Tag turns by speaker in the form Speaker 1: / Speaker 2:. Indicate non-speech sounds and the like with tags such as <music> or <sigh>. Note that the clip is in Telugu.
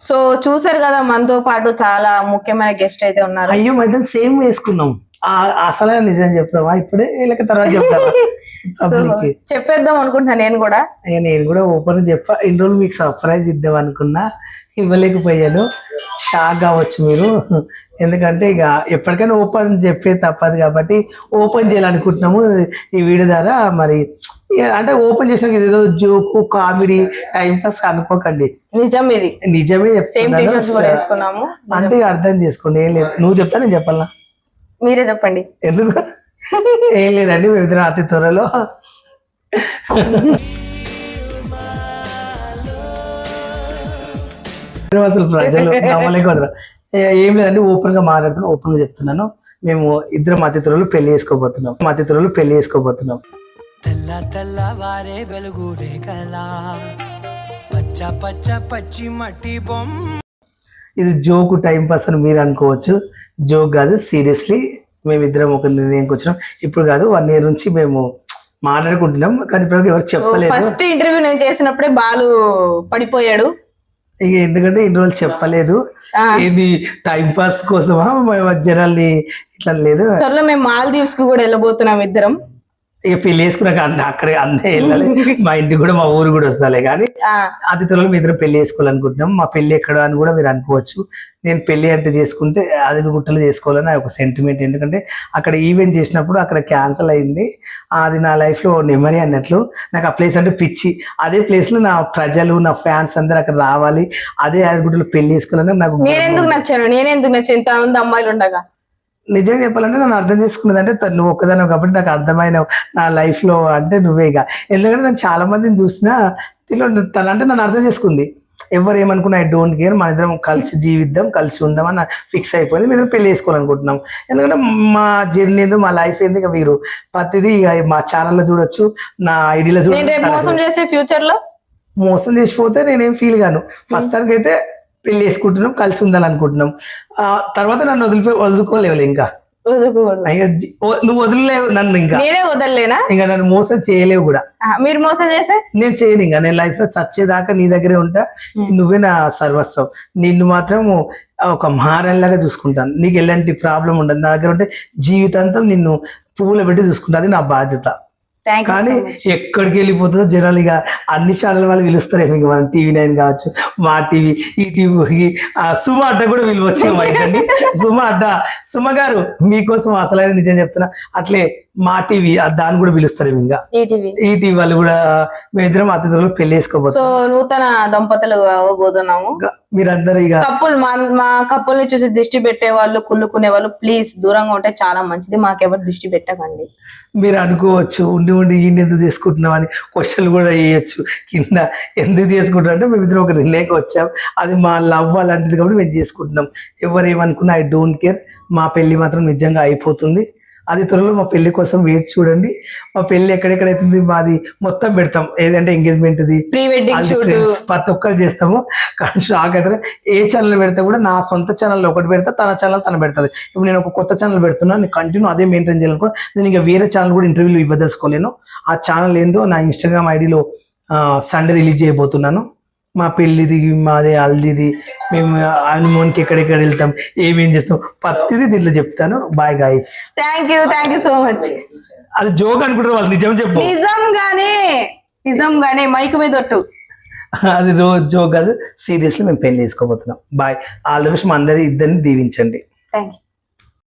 Speaker 1: సో చూసారు కదా మనతో పాటు చాలా ముఖ్యమైన గెస్ట్ అయితే ఉన్నారు.
Speaker 2: అయ్యో మధ్య సేమ్ వేసుకున్నాం అసలే నిజం చెప్తావా ఇప్పుడే వీళ్ళకి తర్వాత చెప్తావా <laughs>
Speaker 1: చెప్పేద్దాం అనుకుంటున్నా నేను కూడా.
Speaker 2: నేను కూడా ఓపెన్ చెప్పా. ఇన్ని రోజులు మీకు సర్ప్రైజ్ ఇద్దాం అనుకున్నా. ఇవ్వలేకపోయాను. షాక్ కావచ్చు మీరు. ఎందుకంటే ఇక ఎప్పటికైనా ఓపెన్ చెప్పే తప్పదు కాబట్టి ఓపెన్ చేయాలనుకుంటున్నాము. ఈ వీడియో ద్వారా మరి అంటే ఓపెన్ చేసిన ఏదో జోకు కామెడీ టైం పాస్ అనుకోకండి.
Speaker 1: నిజం ఇది.
Speaker 2: నిజమే చెప్తున్నాను.
Speaker 1: వేసుకున్నాము.
Speaker 2: అంటే అర్థం చేసుకోండి. ఏం లేదు. నువ్వు చెప్తా నేను చెప్పాలా?
Speaker 1: మీరే చెప్పండి.
Speaker 2: ఎందుకు? ఏం లేదండి మేమిద్దరం అతి త్వరలో. అసలు ప్రజలు నమ్మలేకపోతున్నారు ఏ- లేదండి ఓపెన్గా మాట్లాడుతున్నాను ఓపెన్గా చెప్తున్నాను. మేము ఇద్దరం అతి త్వరలో పెళ్ళి చేసుకోబోతున్నాం. అతి త్వరలో పెళ్ళి చేసుకోబోతున్నాం.
Speaker 3: తెల్ల తెల్లవారే వెలుగు రేఖలా. పచ్చ పచ్చ పచ్చి మట్టి బొమ్మ.
Speaker 2: ఇది జోకు టైం పాస్ అని మీరు అనుకోవచ్చు. జోక్ కాదు సీరియస్లీ మేమిద్దరం ఒక నిర్ణయంకి వచ్చినాం. ఇప్పుడు కాదు వన్ ఇయర్ నుంచి మేము మాట్లాడుకుంటున్నాం కానీ ఇప్పుడు ఎవరు చెప్పలేదు.
Speaker 1: ఫస్ట్ ఇంటర్వ్యూ నేను చేసినప్పుడే బాలు పడిపోయాడు.
Speaker 2: ఇక ఎందుకంటే ఇన్ని రోజులు చెప్పలేదు. ఇది టైం పాస్ కోసమా? జనాల్ని ఇట్లా లేదు.
Speaker 1: త్వరలో మేము మాల్దీవ్స్కి కూడా వెళ్ళబోతున్నాం ఇద్దరం.
Speaker 2: ఇక పెళ్ళి వేసుకున్నాక అక్కడే అన్నీ వెళ్ళాలి. <laughs> మా ఇంటికి కూడా మా ఊరు కూడా వస్తాలే కానీ
Speaker 1: ఆ,
Speaker 2: అతి త్వరలో మీ ఇద్దరు పెళ్ళి చేసుకోవాలనుకుంటున్నాం. మా పెళ్ళి ఎక్కడ అని కూడా మీరు అనుకోవచ్చు. నేను పెళ్ళి అంటే చేసుకుంటే అది గుట్టలు చేసుకోవాలని ఒక సెంటిమెంట్ ఎందుకంటే అక్కడ ఈవెంట్ చేసినప్పుడు అక్కడ క్యాన్సిల్ అయింది. అది నా లైఫ్లో నెమరీ అన్నట్లు. నాకు ఆ ప్లేస్ అంటే పిచ్చి. అదే ప్లేస్లో నా ప్రజలు నా ఫ్యాన్స్ అందరూ అక్కడ రావాలి. అదే గుట్టలో పెళ్ళి చేసుకోవాలని నాకు
Speaker 1: నేనెందుకు నచ్చాను? నేనెందుకు నచ్చాను? ఇంత మంది అమ్మాయిలు ఉండగా.
Speaker 2: నిజంగా చెప్పాలంటే నన్ను అర్థం చేసుకున్నది అంటే నువ్వు ఒక్కదాని కాబట్టి నాకు అర్థమైన నా లైఫ్లో అంటే నువ్వే ఇక. ఎందుకంటే నేను చాలా మందిని చూసినా దీనిలో తను అంటే నన్ను అర్థం చేసుకుంది. ఎవరు ఏమనుకున్నా ఐ డోంట్ కేర్ మన ఇద్దరం కలిసి జీవిద్దాం కలిసి ఉందాం అని ఫిక్స్ అయిపోయింది. మేము పెళ్ళి చేసుకోవాలనుకుంటున్నాం. ఎందుకంటే మా జర్నీ ఏందో మా లైఫ్ ఏంది ఇక మీరు ప్రతిదీ ఇక మా ఛానల్లో చూడొచ్చు నా ఐడిలో
Speaker 1: రేపు మోసం
Speaker 2: చూడొచ్చు.
Speaker 1: చేసే ఫ్యూచర్లో?
Speaker 2: మోసం చేసిపోతే నేనేం ఫీల్ గాను ఫస్ట్ దానికి అయితే పెళ్ళి చేసుకుంటున్నాం కలిసి ఉండాలనుకుంటున్నాం ఆ తర్వాత నన్ను వదిలిపోయి వదులుకోలేవు ఇంకా. నువ్వు వదిలేవు నన్ను ఇంకా.
Speaker 1: నేనే వదలలేనా?
Speaker 2: ఇంకా నన్ను మోసం చేయలేవు కూడా.
Speaker 1: మీరు మోసం చేస్తే?
Speaker 2: నేను చేయను ఇంకా. నేను లైఫ్లో చచ్చేదాకా నీ దగ్గరే ఉంటా. నువ్వే నా సర్వస్వం. నిన్ను మాత్రం ఒక మహారాణిలాగా చూసుకుంటాను. నీకు ఎలాంటి ప్రాబ్లం ఉండదు. నా దగ్గర ఉంటే జీవితాంతం నిన్ను పువ్వులు పెట్టి చూసుకుంటా. అది నా బాధ్యత. కానీ ఎక్కడికి వెళ్ళిపోతుందో జనాలు ఇక అన్ని ఛానల్ వాళ్ళు పిలుస్తారు ఇంక మనం టీవీ నైన్ కావచ్చు మా టీవీ ఈ టీవీ సుమ అడ్డ కూడా పిలవచ్చు మైకండి సుమ అడ్డ సుమ గారు మీకోసం అసలైన నిజం చెప్తున్నా. అట్లే మా టీవీ దాన్ని కూడా పిలుస్తారు ఇంకా. ఈ టీవీ వాళ్ళు కూడా మేమిద్దరం అతిథులు పెళ్ళి
Speaker 1: సో
Speaker 2: వేసుకోబోతున్నాం
Speaker 1: నూతన దంపతులు అవ్వబోతున్నాము
Speaker 2: మీరందరూ ఇక
Speaker 1: కప్పులు మా మా కప్పుల్ని చూసి దిష్టి పెట్టే వాళ్ళు కుళ్ళుకునే వాళ్ళు ప్లీజ్ దూరంగా ఉంటే చాలా మంచిది. మాకెవరు దిష్టి పెట్టకండి.
Speaker 2: మీరు అనుకోవచ్చు ఉండి ఉండి ఈయన ఎందుకు చేసుకుంటున్నాం అని క్వశ్చన్లు కూడా వేయచ్చు. కింద ఎందుకు చేసుకుంటున్నాం అంటే మేమిద్దరం ఒక నిర్ణయకు వచ్చాం. అది మా లవ్ అలాంటిది కాబట్టి మేము చేసుకుంటున్నాం. ఎవరు ఏమనుకున్నా ఐ డోంట్ కేర్ మా పెళ్ళి మాత్రం నిజంగా అయిపోతుంది. అది త్వరలో మా పెళ్ళి కోసం వెయిట్ చూడండి. మా పెళ్ళి ఎక్కడెక్కడైతుంది మాది మొత్తం పెడతాం. ఏదంటే friends ప్రతి ఒక్కరు చేస్తాము. కానీ షాక్ అయితే ఏ ఛానల్ పెడితే కూడా నా సొంత ఛానల్ ఒకటి పెడతా తన ఛానల్ తన పెడతాది. ఇప్పుడు నేను ఒక కొత్త ఛానల్ పెడుతున్నా నేను కంటిన్యూ అదే మెయింటైన్ చేయాలనుకో నేను ఇంకా వేరే ఛానల్ కూడా ఇంటర్వ్యూలు ఇవ్వదలుచుకోలేను. ఆ ఛానల్ ఏందో నా ఇన్స్టాగ్రామ్ ఐడిలో సండే రిలీజ్ చేయబోతున్నాను. మా పెళ్ళిది మాది హల్దీది మేము హనుమోన్కి ఎక్కడెక్కడ వెళ్తాం ఏమేం చేస్తాం ప్రతిదీ దీంట్లో చెప్తాను. Bye guys
Speaker 1: thank you thank you so much
Speaker 2: అది జోక్ అనుకుంటారు వాళ్ళు నిజం చెప్పు.
Speaker 1: నిజంగానే నిజంగానే మైక్ మీద ఒట్టు.
Speaker 2: అది రోజు జోక్ కాదు సీరియస్లీ మేము పెళ్ళి చేసుకోబోతున్నాం. బాయ్ ఆల్ ద బెస్ట్ మా అందరి ఇద్దరిని దీవించండి.
Speaker 1: Thank you